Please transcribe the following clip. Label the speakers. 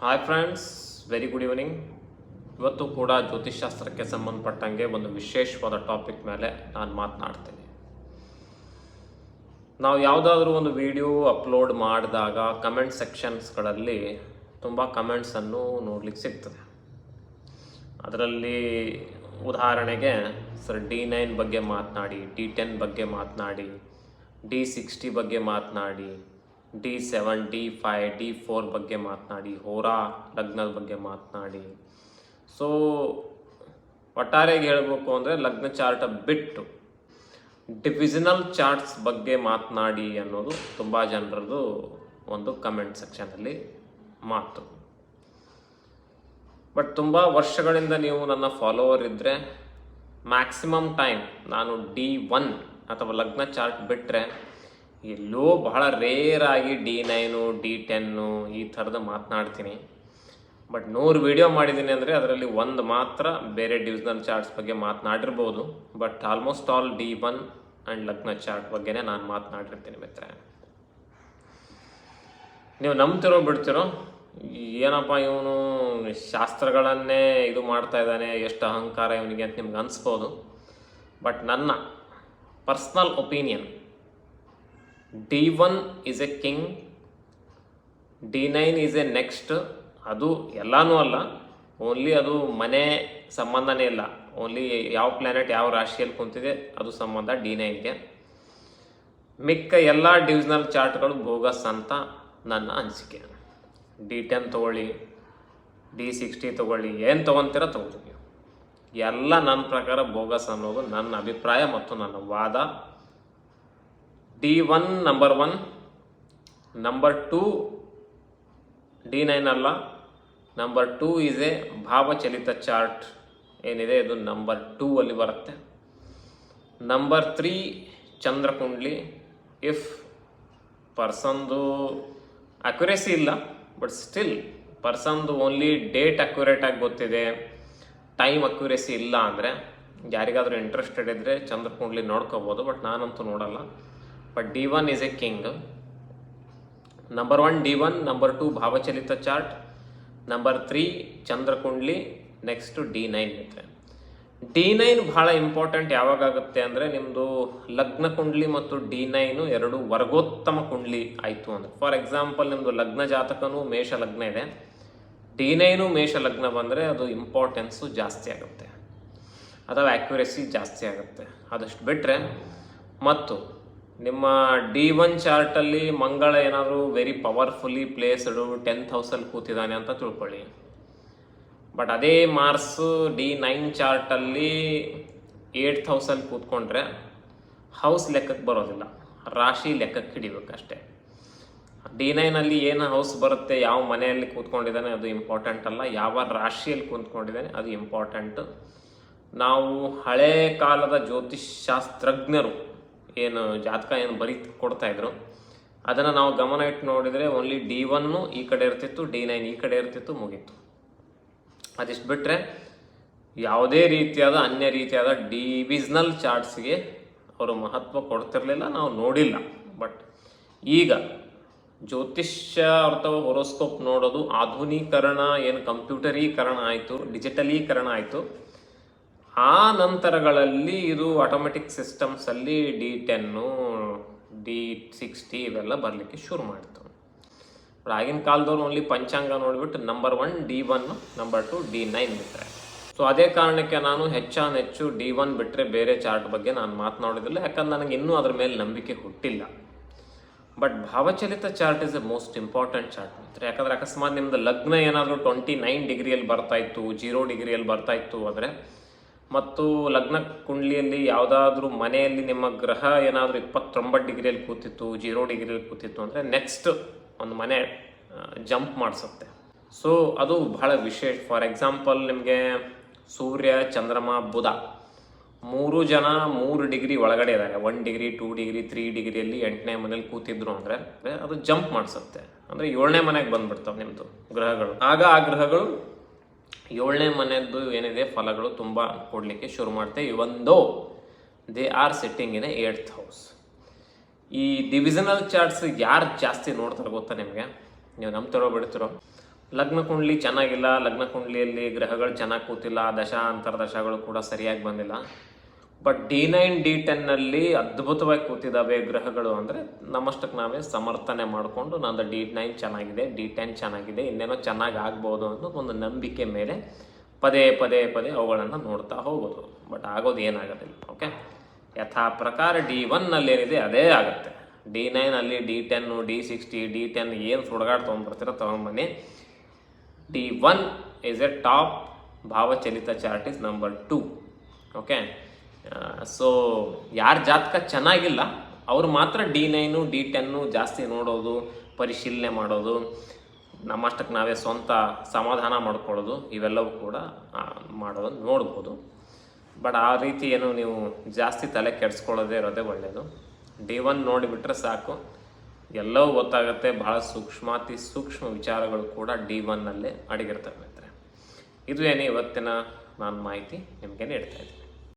Speaker 1: Hi friends very good evening ಇವತ್ತು ಕೂಡ ಜ್ಯೋತಿಷ್ಶಾಸ್ತ್ರಕ್ಕೆ ಸಂಬಂಧಪಟ್ಟಂಗೆ ಒಂದು ವಿಶೇಷವಾದ ಟಾಪಿಕ್ ಮೇಲೆ ನಾನು ಮಾತನಾಡ್ತೀನಿ. ನಾವು ಯಾವುದಾದ್ರೂ ಒಂದು ವಿಡಿಯೋ ಅಪ್ಲೋಡ್ ಮಾಡಿದಾಗ ಕಮೆಂಟ್ ಸೆಕ್ಷನ್ಸ್ಗಳಲ್ಲಿ ತುಂಬ ಕಮೆಂಟ್ಸನ್ನು ನೋಡ್ಲಿಕ್ಕೆ ಸಿಗ್ತದೆ. ಅದರಲ್ಲಿ ಉದಾಹರಣೆಗೆ ಸರ್ ಡಿ ನೈನ್ ಬಗ್ಗೆ ಮಾತನಾಡಿ ಡಿ ಟೆನ್ ಬಗ್ಗೆ ಮಾತನಾಡಿ ಡಿ ಸಿಕ್ಸ್ಟಿ ಬಗ್ಗೆ ಮಾತನಾಡಿ D seven, D five D four ಬಗ್ಗೆ ಮಾತನಾಡಿ, ಹೋರಾ ಲಗ್ನದ ಬಗ್ಗೆ ಮಾತನಾಡಿ. ಸೊ ಒಟ್ಟಾರೆಗೆ ಹೇಳಬೇಕು ಅಂದರೆ ಲಗ್ನ ಚಾರ್ಟ ಬಿಟ್ಟು ಡಿವಿಷನಲ್ ಚಾರ್ಟ್ಸ್ ಬಗ್ಗೆ ಮಾತನಾಡಿ ಅನ್ನೋದು ತುಂಬ ಜನರದು ಒಂದು ಕಮೆಂಟ್ ಸೆಕ್ಷನಲ್ಲಿ ಮಾತು. ಬಟ್ ತುಂಬ ವರ್ಷಗಳಿಂದ ನೀವು ನನ್ನ ಫಾಲೋವರ್ ಇದ್ದರೆ ಮ್ಯಾಕ್ಸಿಮಮ್ ಟೈಮ್ ನಾನು ಡಿ ಒನ್ ಅಥವಾ ಲಗ್ನ ಚಾರ್ಟ್ ಬಿಟ್ಟರೆ ಎಲ್ಲೋ ಬಹಳ ರೇರಾಗಿ ಡಿ ನೈನು ಡಿ ಟೆನ್ನು ಈ ಥರದ ಮಾತನಾಡ್ತೀನಿ ಬಟ್ ನೂರು ವಿಡಿಯೋ ಮಾಡಿದ್ದೀನಿ ಅಂದರೆ ಅದರಲ್ಲಿ ಒಂದು ಮಾತ್ರ ಬೇರೆ ಡಿವಿಷನಲ್ ಚಾರ್ಟ್ಸ್ ಬಗ್ಗೆ ಮಾತನಾಡಿರ್ಬೋದು but almost all D one and ಲಗ್ನ ಚಾರ್ಟ್ ಬಗ್ಗೆನೇ ನಾನು ಮಾತನಾಡಿರ್ತೀನಿ ಮಿತ್ರ ನೀವು ನಂಬ್ತಿರೋ ಬಿಡ್ತಿರೋ, ಏನಪ್ಪ ಇವನು ಶಾಸ್ತ್ರಗಳನ್ನೇ ಇದು ಮಾಡ್ತಾ ಇದ್ದಾನೆ, ಎಷ್ಟು ಅಹಂಕಾರ ಇವನಿಗೆ ಅಂತ ನಿಮ್ಗೆ ಅನಿಸ್ಬೋದು. ಬಟ್ ನನ್ನ personal opinion D one is a king D nine is a next ಅದು ಎಲ್ಲನೂ ಅಲ್ಲ. ಓನ್ಲಿ ಅದು ಮನೆ ಸಂಬಂಧನೇ ಇಲ್ಲ. ಓನ್ಲಿ ಯಾವ ಪ್ಲ್ಯಾನೆಟ್ ಯಾವ ರಾಶಿಯಲ್ಲಿ ಕುಂತಿದೆ ಅದು ಸಂಬಂಧ ಡಿ ನೈನ್ಗೆ ಮಿಕ್ಕ ಎಲ್ಲ ಡಿವಿಷನಲ್ ಚಾರ್ಟ್ಗಳು ಬೋಗಸ್ ಅಂತ ನನ್ನ ಅನಿಸಿಕೆ. ಡಿ ಟೆನ್ ತೊಗೊಳ್ಳಿ, ಡಿ ಸಿಕ್ಸ್ಟಿ ತೊಗೊಳ್ಳಿ, ಏನು ತೊಗೊತೀರ ತೊಗೊಳ್ಳಿ. ಎಲ್ಲ ನನ್ನ ಪ್ರಕಾರ ಬೋಗಸ್ ಅನ್ನೋದು ನನ್ನ ಅಭಿಪ್ರಾಯ ಮತ್ತು ನನ್ನ ವಾದ. D one number one number two D nine ಅಲ್ಲ. ನಂಬರ್ ಟೂ ಈಸ್ ಎ ಭಾವಚಲಿತ ಚಾರ್ಟ್. ಏನಿದೆ? ಇದು ನಂಬರ್ ಟೂ ಅಲ್ಲಿ ಬರುತ್ತೆ. ನಂಬರ್ ತ್ರೀ ಚಂದ್ರಕುಂಡ್ಲಿ. ಇಫ್ ಪರ್ಸನ್ದು ಅಕ್ಯುರೇಸಿ ಇಲ್ಲ ಬಟ್ ಸ್ಟಿಲ್ ಪರ್ಸನ್ದು ಓನ್ಲಿ ಡೇಟ್ ಅಕ್ಯುರೇಟ್ ಆಗಿ ಗೊತ್ತಿದೆ. ಟೈಮ್ ಅಕ್ಯುರೇಸಿ ಇಲ್ಲ ಅಂದರೆ, ಯಾರಿಗಾದರೂ ಇಂಟ್ರೆಸ್ಟೆಡ್ ಇದ್ದರೆ ಚಂದ್ರಕುಂಡ್ಲಿ ನೋಡ್ಕೋಬೋದು ಬಟ್ ನಾನಂತೂ ನೋಡಲ್ಲ. But D one is a king number one D one number two ಭಾವಚಲಿತ chart number three ಚಂದ್ರಕುಂಡ್ಲಿ ನೆಕ್ಸ್ಟ್ ಡಿ ನೈನ್ ಇರುತ್ತೆ. ಡಿ ನೈನ್ ಬಹಳ ಇಂಪಾರ್ಟೆಂಟ್ ಯಾವಾಗುತ್ತೆ ಅಂದರೆ ನಿಮ್ಮದು ಲಗ್ನ ಕುಂಡ್ಲಿ ಮತ್ತು ಡಿ ನೈನು ಎರಡು ವರ್ಗೋತ್ತಮ ಕುಂಡ್ಲಿ ಆಯಿತು ಅಂದರೆ. ಫಾರ್ ಎಕ್ಸಾಂಪಲ್ ನಿಮ್ಮದು ಲಗ್ನ ಜಾತಕನೂ ಮೇಷ ಲಗ್ನ ಇದೆ. ಡಿ ನೈನು ಮೇಷ ಲಗ್ನ ಬಂದರೆ ಅದು ಇಂಪಾರ್ಟೆನ್ಸು ಜಾಸ್ತಿ ಆಗುತ್ತೆ. ಅಥವಾ ಆ್ಯಕ್ಯುರೆಸಿ ಜಾಸ್ತಿ ಆಗುತ್ತೆ. ಅದಷ್ಟು ಬಿಟ್ಟರೆ ಮತ್ತು ನಿಮ್ಮ ಡಿ ಒನ್ ಚಾರ್ಟಲ್ಲಿ ಮಂಗಳ ಏನಾದರೂ ವೆರಿ ಪವರ್ಫುಲ್ಲಿ ಪ್ಲೇಸ್ಡು ಟೆಂತ್ ಹೌಸಲ್ಲಿ ಕೂತಿದ್ದಾನೆ ಅಂತ ತಿಳ್ಕೊಳ್ಳಿ. ಬಟ್ ಅದೇ ಮಾರ್ಸ್ ಡಿ ನೈನ್ ಚಾರ್ಟಲ್ಲಿ ಏಟ್ತ್ ಹೌಸಲ್ಲಿ ಕೂತ್ಕೊಂಡ್ರೆ ಹೌಸ್ ಲೆಕ್ಕಕ್ಕೆ ಬರೋದಿಲ್ಲ. ರಾಶಿ ಲೆಕ್ಕಕ್ಕೆ ಹಿಡಿಬೇಕಷ್ಟೆ. ಡಿ ನೈನಲ್ಲಿ ಏನು ಹೌಸ್ ಬರುತ್ತೆ, ಯಾವ ಮನೆಯಲ್ಲಿ ಕೂತ್ಕೊಂಡಿದ್ದಾನೆ ಅದು ಇಂಪಾರ್ಟೆಂಟ್ ಅಲ್ಲ. ಯಾವ ರಾಶಿಯಲ್ಲಿ ಕೂತ್ಕೊಂಡಿದ್ದಾನೆ ಅದು ಇಂಪಾರ್ಟೆಂಟ್ ನಾವು ಹಳೆ ಕಾಲದ ಜ್ಯೋತಿಷ್ಶಾಸ್ತ್ರಜ್ಞರು ಏನು ಜಾತಕ ಏನು ಬರೀ ಕೊಡ್ತಾ ಇದ್ರು. ಅದನ್ನು ನಾವು ಗಮನ ಇಟ್ಟು ನೋಡಿದರೆ ಓನ್ಲಿ ಡಿ ಒನ್ನು ಈ ಕಡೆ ಇರ್ತಿತ್ತು ಡಿ ನೈನ್ ಈ ಕಡೆ ಇರ್ತಿತ್ತು, ಮುಗೀತು. ಅದಿಷ್ಟು ಬಿಟ್ಟರೆ ಯಾವುದೇ ರೀತಿಯಾದ ಅನ್ಯ ರೀತಿಯಾದ ಡಿವಿಷನಲ್ ಚಾರ್ಟ್ಸ್ಗೆ ಅವರು ಮಹತ್ವ ಕೊಡ್ತಿರಲಿಲ್ಲ, ನಾವು ನೋಡಿಲ್ಲ. ಬಟ್ ಈಗ ಜ್ಯೋತಿಷ್ಯ ಅಥವಾ ಹೊರೋಸ್ಕೋಪ್ ನೋಡೋದು, ಆಧುನೀಕರಣ, ಏನು ಕಂಪ್ಯೂಟರೀಕರಣ ಆಯಿತು ಡಿಜಿಟಲೀಕರಣ ಆಯಿತು. ಆ ನಂತರಗಳಲ್ಲಿ ಇದು ಆಟೋಮೆಟಿಕ್ ಸಿಸ್ಟಮ್ಸಲ್ಲಿ ಡಿ ಟೆನ್ನು ಡಿ ಸಿಕ್ಸ್ಟಿ ಇವೆಲ್ಲ ಬರಲಿಕ್ಕೆ ಶುರು ಮಾಡ್ತು. ಬಟ್ ಆಗಿನ ಕಾಲದವ್ರು ಓನ್ಲಿ ಪಂಚಾಂಗ ನೋಡಿಬಿಟ್ಟು number one D one number two D nine ಬಿಟ್ಟರೆ ಸೊ ಅದೇ ಕಾರಣಕ್ಕೆ ನಾನು ಹೆಚ್ಚಾನೆಚ್ಚು ಡಿ ಒನ್ ಬಿಟ್ಟರೆ ಬೇರೆ ಚಾರ್ಟ್ ಬಗ್ಗೆ ನಾನು ಮಾತನಾಡೋದಿಲ್ಲ ಯಾಕಂದ್ರೆ ನನಗೆ ಇನ್ನೂ ಅದ್ರ ಮೇಲೆ ನಂಬಿಕೆ ಹುಟ್ಟಿಲ್ಲ. But ಭಾವಚಲಿತ chart is a most important chart ಮಿತ್ರ. ಯಾಕಂದ್ರೆ ಅಕಸ್ಮಾತ್ ನಿಮ್ದು ಲಗ್ನ ಏನಾದರೂ ಟ್ವೆಂಟಿ ನೈನ್ ಡಿಗ್ರಿಯಲ್ಲಿ ಬರ್ತಾ ಇತ್ತು ಜೀರೋ ಡಿಗ್ರಿಯಲ್ಲಿ ಬರ್ತಾ ಇತ್ತು ಅಂದರೆ ಮತ್ತು ಲಗ್ನ ಕುಂಡ್ಲಿಯಲ್ಲಿ ಯಾವುದಾದ್ರೂ ಮನೆಯಲ್ಲಿ ನಿಮ್ಮ ಗ್ರಹ ಏನಾದರೂ ಇಪ್ಪತ್ತೊಂಬತ್ತು ಡಿಗ್ರಿಯಲ್ಲಿ ಕೂತಿತ್ತು, ಜೀರೋ ಡಿಗ್ರಿಯಲ್ಲಿ ಕೂತಿತ್ತು ಅಂದರೆ ನೆಕ್ಸ್ಟ್ ಒಂದು ಮನೆ ಜಂಪ್ ಮಾಡಿಸುತ್ತೆ. ಸೊ ಅದು ಬಹಳ ವಿಶೇಷ. ಫಾರ್ ಎಕ್ಸಾಂಪಲ್ ನಿಮಗೆ ಸೂರ್ಯ, ಚಂದ್ರಮ, ಬುಧ ಮೂರು ಜನ ಮೂರು ಡಿಗ್ರಿ ಒಳಗಡೆ ಇದ್ದಾರೆ. One degree two degree three ಡಿಗ್ರಿಯಲ್ಲಿ ಎಂಟನೇ ಮನೇಲಿ ಕೂತಿದ್ರು ಅಂದರೆ ಅದು ಜಂಪ್ ಮಾಡಿಸುತ್ತೆ. ಅಂದರೆ ಏಳನೇ ಮನೆಗೆ ಬಂದ್ಬಿಡ್ತಾವೆ ನಿಮ್ಮದು ಗ್ರಹಗಳು. ಆಗ ಆ ಗ್ರಹಗಳು ಏಳನೇ ಮನೆಯದ್ದು ಏನಿದೆ, ಫಲಗಳು ತುಂಬ ಕೊಡಲಿಕ್ಕೆ ಶುರು ಮಾಡುತ್ತೆ ಇವೊಂದು they are sitting in a eighth house ಈ ಡಿವಿಷನಲ್ ಚಾರ್ಟ್ಸ್ ಯಾರು ಜಾಸ್ತಿ ನೋಡ್ತಾರೆ ಗೊತ್ತಾ ನಿಮಗೆ? ನೀವು ನಂಬ್ತಿರೋ ಬಿಡ್ತಿರೋ? ಲಗ್ನ ಕುಂಡ್ಲಿ ಚೆನ್ನಾಗಿಲ್ಲ, ಲಗ್ನ ಕುಂಡ್ಲಿಯಲ್ಲಿ ಗ್ರಹಗಳು ಚೆನ್ನಾಗಿ ಕೂತಿಲ್ಲ ದಶ ಅಂತರ್ದಶಗಳು ಕೂಡ ಸರಿಯಾಗಿ ಬಂದಿಲ್ಲ. ಬಟ್ ಡಿ ನೈನ್ ಡಿ ಟೆನ್ನಲ್ಲಿ ಅದ್ಭುತವಾಗಿ ಕೂತಿದ್ದಾವೆ ಗ್ರಹಗಳು ಅಂದರೆ ನಮ್ಮಷ್ಟಕ್ಕೆ ನಾವೇ ಸಮರ್ಥನೆ ಮಾಡಿಕೊಂಡು ನಂದು ಡಿ ನೈನ್ ಚೆನ್ನಾಗಿದೆ ಡಿ ಟೆನ್ ಚೆನ್ನಾಗಿದೆ, ಇನ್ನೇನೋ ಚೆನ್ನಾಗಿ ಆಗ್ಬೋದು ಅನ್ನೋ ಒಂದು ನಂಬಿಕೆ ಮೇಲೆ ಪದೇ ಪದೇ ಪದೇ ಅವುಗಳನ್ನು ನೋಡ್ತಾ ಹೋಗೋದು. ಬಟ್ ಆಗೋದು ಏನಾಗೋದಿಲ್ಲ ಓಕೆ ಯಥಾ ಪ್ರಕಾರ ಡಿ ಒನ್ನಲ್ಲಿ ಏನಿದೆ ಅದೇ ಆಗುತ್ತೆ. D ನೈನಲ್ಲಿ D ten D sixty D ten ಏನು ಸುಡಗಾಡ್ ತೊಗೊಂಡ್ಬರ್ತೀರೋ ತೊಗೊಂಬನ್ನಿ. D one is a top ಭಾವಚಲಿತ chart is number two okay so ಯಾರ ಜಾತಕ ಚೆನ್ನಾಗಿಲ್ಲ, ಅವರು ಮಾತ್ರ ಡಿ ನೈನು ಡಿ ಟೆನ್ನು ಜಾಸ್ತಿ ನೋಡೋದು, ಪರಿಶೀಲನೆ ಮಾಡೋದು ನಮ್ಮಷ್ಟಕ್ಕೆ ನಾವೇ ಸ್ವಂತ ಸಮಾಧಾನ ಮಾಡ್ಕೊಳ್ಳೋದು, ಇವೆಲ್ಲವೂ ಕೂಡ ಮಾಡೋದು, ನೋಡ್ಬೋದು. ಬಟ್ ಆ ರೀತಿ ಏನು ನೀವು ಜಾಸ್ತಿ ತಲೆ ಕೆಡಿಸ್ಕೊಳ್ಳೋದೇ ಇರೋದೇ ಒಳ್ಳೆಯದು ಡಿ ಒನ್ ನೋಡಿಬಿಟ್ರೆ ಸಾಕು. ಎಲ್ಲವೂ ಗೊತ್ತಾಗುತ್ತೆ, ಬಹಳ ಸೂಕ್ಷ್ಮಾತಿ ಸೂಕ್ಷ್ಮ ವಿಚಾರಗಳು ಕೂಡ ಡಿ ಒನ್ನಲ್ಲೇ ಅಡಗಿರ್ತವೆ ಇದು ಏನೇ ಇವತ್ತಿನ ನಾನು ಮಾಹಿತಿ ನಿಮಗೆ ನೀಡ್ತಾ ಇದ್ದೀನಿ.